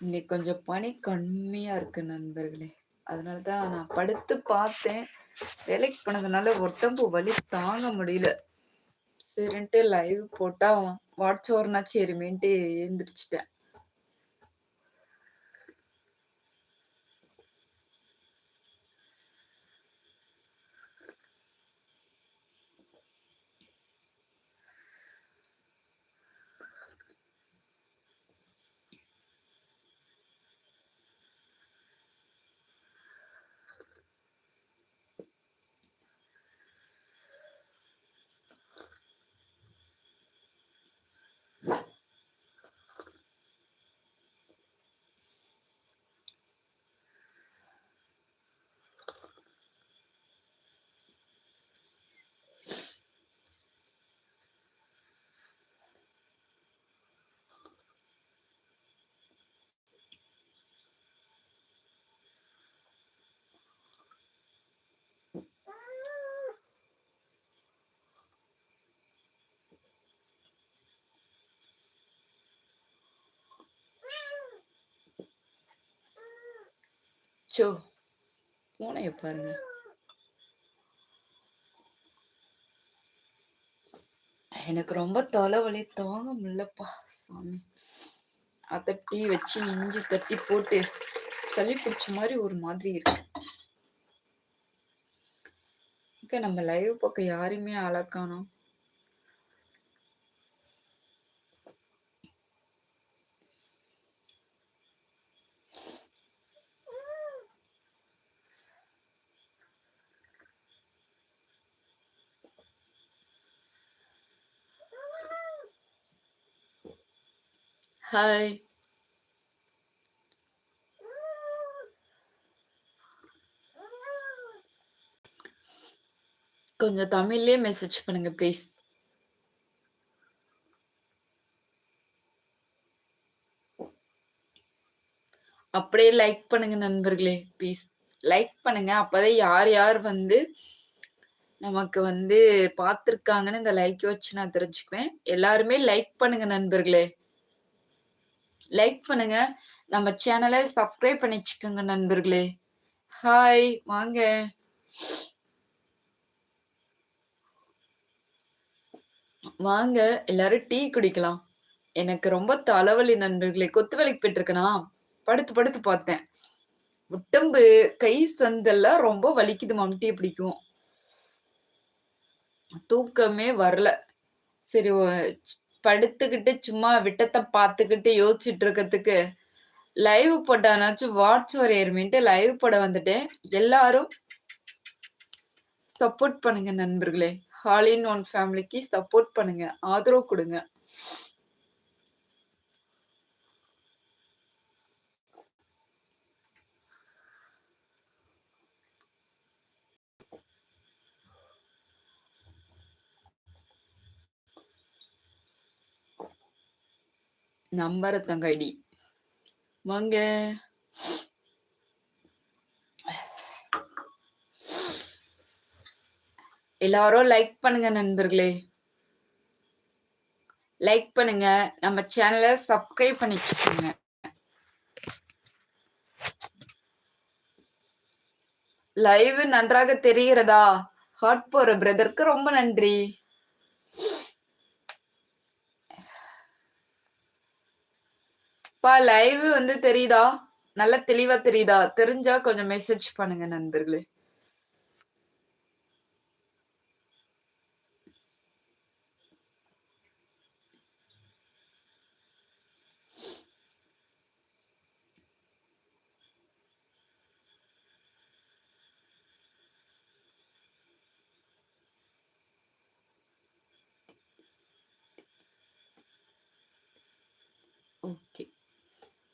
இன்னைக்கு கொஞ்சம் பனி கம்மியா இருக்கு நண்பர்களே. அதனால தான் நான் படுத்து பார்த்தேன். வேலைக்கு போனதுனால உடம்பு வலி தாங்க முடியல. சரின்ட்டு லைவ் போட்டா வாட்ச் ஓர்னாச்சு எருமேன்ட்டு எழுந்திரிச்சிட்டேன் சோ பூனைய பாருங்க. எனக்கு ரொம்ப தலைவலி தாங்க முடியலப்பா சாமி. அதட்டி வச்சு இஞ்சி தட்டி போட்டு சளி பிடிச்ச மாதிரி ஒரு மாதிரி இருக்கு. நம்ம லைவ் பக்கம் யாரையுமே அழக்கானோம் ஹாய். கொஞ்சம் தமிழ்லயே மெசேஜ் பண்ணுங்க ப்ளீஸ். அப்படியே லைக் பண்ணுங்க நண்பர்களே ப்ளீஸ். லைக் பண்ணுங்க. அப்பதான் யார் யார் வந்து நமக்கு வந்து பார்த்துருக்காங்கன்னு இந்த லைக் வச்சு நான் தெரிஞ்சுக்குவேன். எல்லாருமே லைக் பண்ணுங்க நண்பர்களே. லைக் பண்ணுங்க. நம்ம சேனலை சப்ஸ்கிரைப் பண்ணிச்சுக்கோங்க நண்பர்களே. ஹாய் வாங்க. வாங்க எல்லாரும் டீ குடிக்கலாம். எனக்கு ரொம்ப தலைவலி நண்பர்களே. கொத்து வேலைக்கு போயிட்டுருக்கனா, படுத்து படுத்து பார்த்தேன். உடம்பு, கை சந்தெல்லாம் ரொம்ப வலிக்குது மம்டிய பிடிக்கும். தூக்கமே வரல. சரி படுத்துக்கிட்டு சும்மா விட்டத்தை பார்த்துக்கிட்டு யோசிச்சுட்டு இருக்கிறதுக்கு லைவ் போட்டானாச்சும் வாட்ஸ் ஒரு ஏர்மின்ட்டு லைவ் போட வந்துட்டேன். எல்லாரும் சப்போர்ட் பண்ணுங்க நண்பர்களே. ஹாலின் ஒன் ஃபேமிலிக்கு சப்போர்ட் பண்ணுங்க. ஆதரவு கொடுங்க நம்பரத்தங்க ஐடி. வாங்க. எல்லாரும் லைக் பண்ணுங்க நண்பர்களே. லைக் பண்ணுங்க. நம்ம சேனலை சப்ஸ்கிரைப் பண்ணி லைவ் நன்றாக தெரிகிறதா? ஹார்ட் போற பிரதருக்கு ரொம்ப நன்றி. பா லைவ் வந்து தெரியுதா? நல்லா தெளிவா தெரியுதா? தெரிஞ்சா கொஞ்சம் மெசேஜ் பண்ணுங்க நண்பர்களே. ஓகே.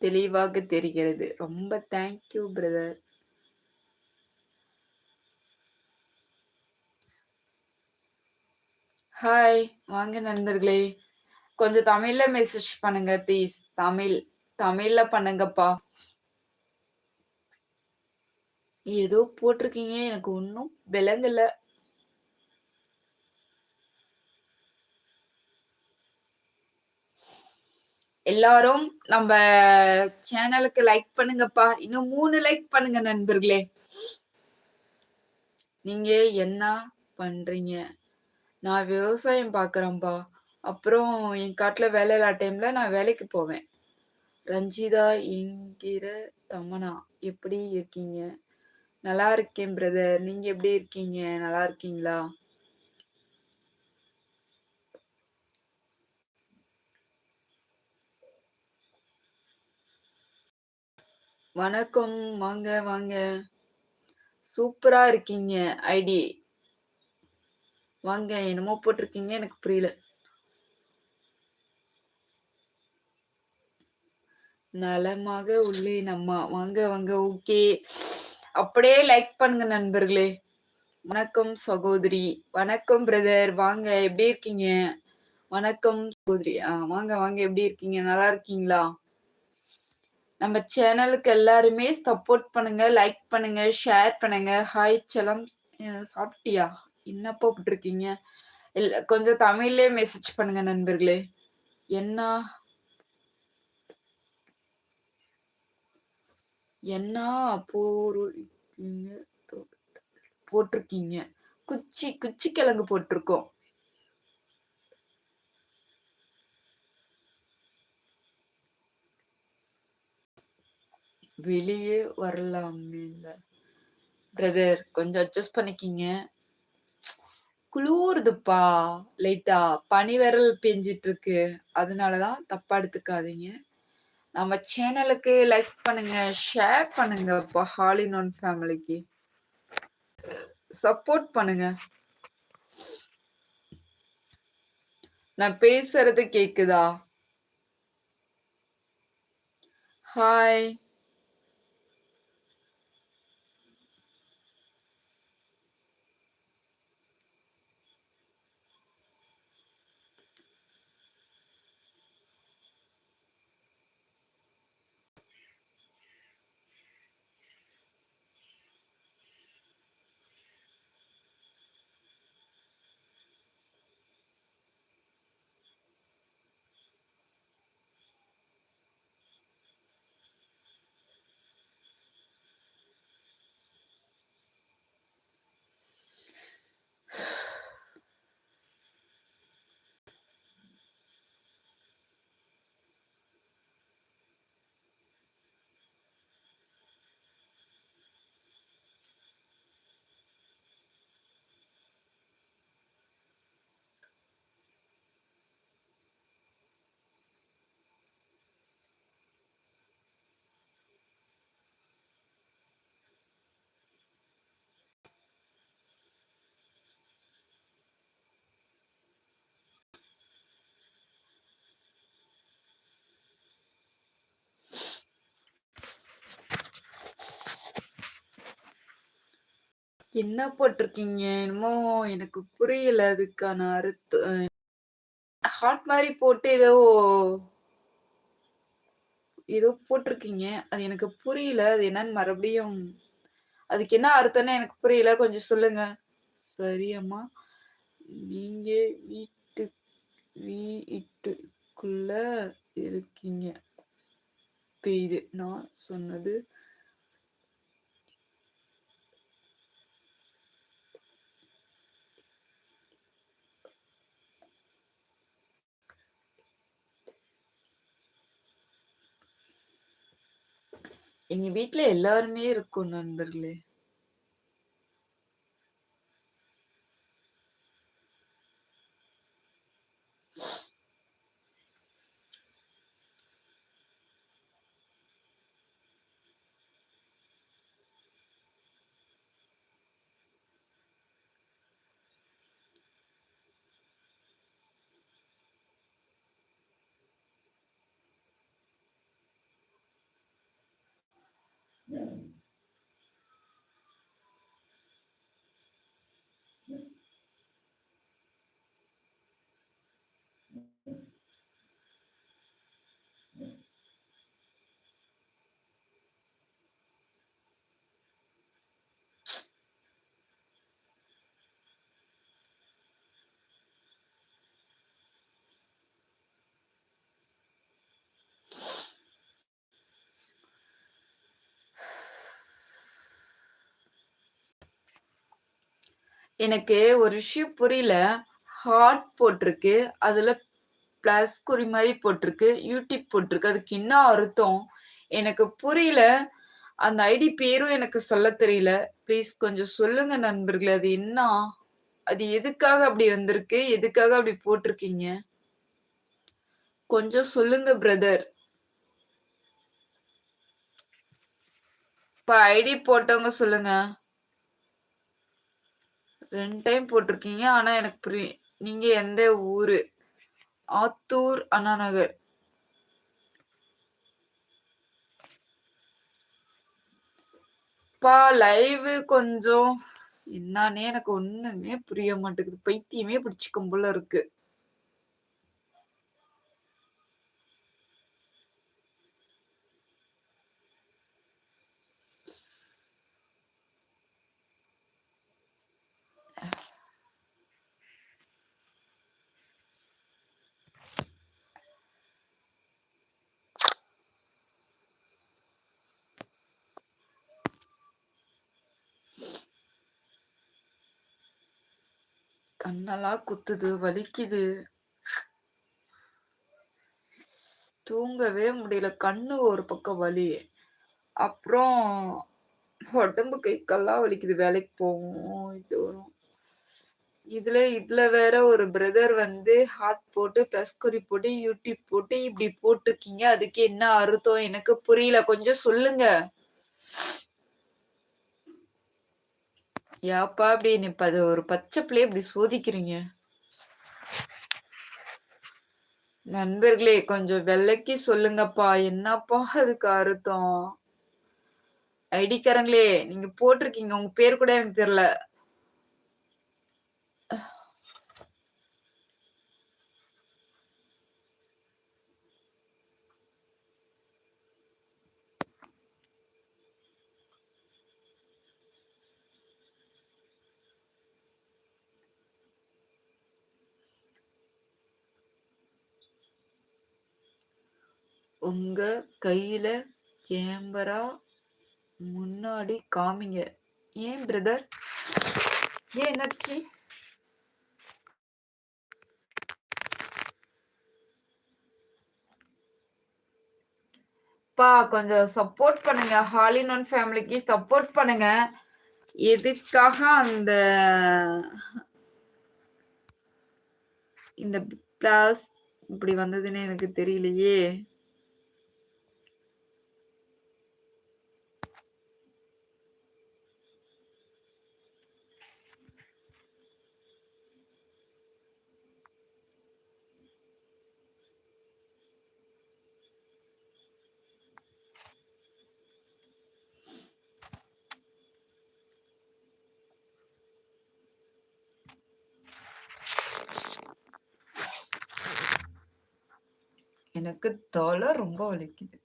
தெளிவாக தெரிகிறது. ரொம்ப தேங்க் யூ பிரதர். ஹாய். வாங்க நண்பர்களே. கொஞ்சம் தமிழ்ல மெசேஜ் பண்ணுங்க ப்ளீஸ். தமிழ். தமிழ்ல பண்ணுங்கப்பா. ஏதோ போட்டிருக்கீங்க. எனக்கு ஒன்றும் விளங்கலை எல்லாரும் நம்ம சேனலுக்கு லைக் பண்ணுங்கப்பா. இன்னும் மூணு லைக் பண்ணுங்க நண்பர்களே. நீங்க என்ன பண்றீங்க? நான் விவசாயம் பார்க்குறேன்ப்பா. அப்புறம் என் காட்டுல வேலை இல்லா டைம்ல நான் வேலைக்கு போவேன். ரஞ்சிதா என்கிற தமனா எப்படி இருக்கீங்க? நல்லா இருக்கேன் பிரதர். நீங்க எப்படி இருக்கீங்க? நல்லா இருக்கீங்களா? வணக்கம். வாங்க, வாங்க. சூப்பரா இருக்கீங்க ஐடி. வாங்க. என்னமோ போட்டிருக்கீங்க. எனக்கு புரியல. நலமாக உள்ளேன் அம்மா. வாங்க, வாங்க. ஓகே. அப்படியே லைக் பண்ணுங்க நண்பர்களே. வணக்கம் சகோதரி. வணக்கம் பிரதர். வாங்க. எப்படி இருக்கீங்க? வணக்கம் சகோதரி. ஆ வாங்க, வாங்க. எப்படி இருக்கீங்க? நல்லா இருக்கீங்களா? நம்ம சேனலுக்கு எல்லாருமே சப்போர்ட் பண்ணுங்க, லைக் பண்ணுங்க, ஷேர் பண்ணுங்க. ஹாய் செலம் சாப்பிட்டியா? என்னப்பா போட்டிருக்கீங்க? இல்லை கொஞ்சம் தமிழ்லே மெசேஜ் பண்ணுங்க நண்பர்களே. என்ன என்ன போட்டிருக்கீங்க? குச்சி குச்சி கிழங்கு போட்டிருக்கோம். வெளியே வரலாமேல்ல. பிரதர் கொஞ்சம் அட்ஜஸ்ட் பண்ணிக்கிங்க குளூருதுப்பா லைட்டா. பனி விரல் பேஞ்சிட்டு இருக்கு. அதனால தான் தப்பா எடுத்துக்காதீங்க. நம்ம சேனலுக்கு லைக் பண்ணுங்க, ஷேர் பண்ணுங்க இப்போ ஹாலின் ஒன் ஃபேமிலிக்கு. சப்போர்ட் பண்ணுங்க. நான் பேசுறது கேக்குதா? ஹாய். என்ன போட்டிருக்கீங்க? என்னமோ எனக்கு புரியல அதுக்கான அர்த்தம். ஹார்ட் மாதிரி போட்டு ஏதோ ஏதோ போட்டிருக்கீங்க. அது எனக்கு புரியல. அது என்னன்னு மறுபடியும் அதுக்கு என்ன அர்த்தம்னு எனக்கு புரியல. கொஞ்சம் சொல்லுங்க. சரி அம்மா. நீங்க வீட்டு வீட்டுக்குள்ள இருக்கீங்க. பெய்யுது. நான் சொன்னது எங்க வீட்ல எல்லாருமே இருக்கோம் நண்பர்களே. எனக்கு ஒரு விஷயம் புரியல. ஹார்ட் போட்டிருக்கு. அதில் ப்ளஸ் குறி மாதிரி போட்டிருக்கு. யூடியூப் போட்டிருக்கு. அதுக்கு என்ன அர்த்தம்? எனக்கு புரியல. அந்த ஐடி பேரும் எனக்கு சொல்லத் தெரியல. ப்ளீஸ் கொஞ்சம் சொல்லுங்க நண்பர்களே. அது என்ன அது எதுக்காக அப்படி வந்திருக்கு? எதுக்காக அப்படி போட்டிருக்கீங்க? கொஞ்சம் சொல்லுங்க பிரதர். இப்ப ஐடி போட்டவங்க சொல்லுங்க. ரெண்டு டைம் போட்டிருக்கீங்க. ஆனா எனக்கு புரிய நீங்க எந்த ஊரு? ஆத்தூர் அண்ணாநகர் பா லைவ் கொஞ்சம் என்னன்னே எனக்கு ஒண்ணுமே புரிய மாட்டேங்குது. பைத்தியமே பிடிச்சிக்கும் போல இருக்கு. கண்ணெல்லாம் குத்துது, வலிக்குது. தூங்கவே முடியல. கண்ணு ஒரு பக்கம் வலி. அப்புறம் உடம்பு கைக்கெல்லாம் வலிக்குது. வேலைக்கு போவோம் இது வரும். இதுல இதுல வேற ஒரு பிரதர் வந்து ஹார்ட் போட்டு, பெஸ்குறி போட்டு, யூடியூப் போட்டு இப்படி போட்டிருக்கீங்க. அதுக்கு என்ன அர்த்தம்? எனக்கு புரியல. கொஞ்சம் சொல்லுங்க. ஏப்பா அப்படி நீ இப்ப அது ஒரு பச்சை பிள்ளைய இப்படி சோதிக்கிறீங்க? நண்பர்களே கொஞ்சம் வெள்ளைக்கி சொல்லுங்கப்பா. என்னப்பா அதுக்கு அர்த்தம்? ஐடிக்காரங்களே நீங்க போட்டிருக்கீங்க. உங்க பேர் கூட எனக்கு தெரியல. உங்க கையில கேமரா முன்னாடி காமிங்க. ஏன் பிரதர்? ஏன் என்னாச்சு? அப்பா கொஞ்சம் சப்போர்ட் பண்ணுங்க. ஹாலின் ஒன் ஃபேமிலிக்கு சப்போர்ட் பண்ணுங்க. எதுக்காக அந்த இந்த பிளாஸ் இப்படி வந்ததுன்னு எனக்கு தெரியலையே! எனக்கு தலை ரொம்ப வலிக்குது.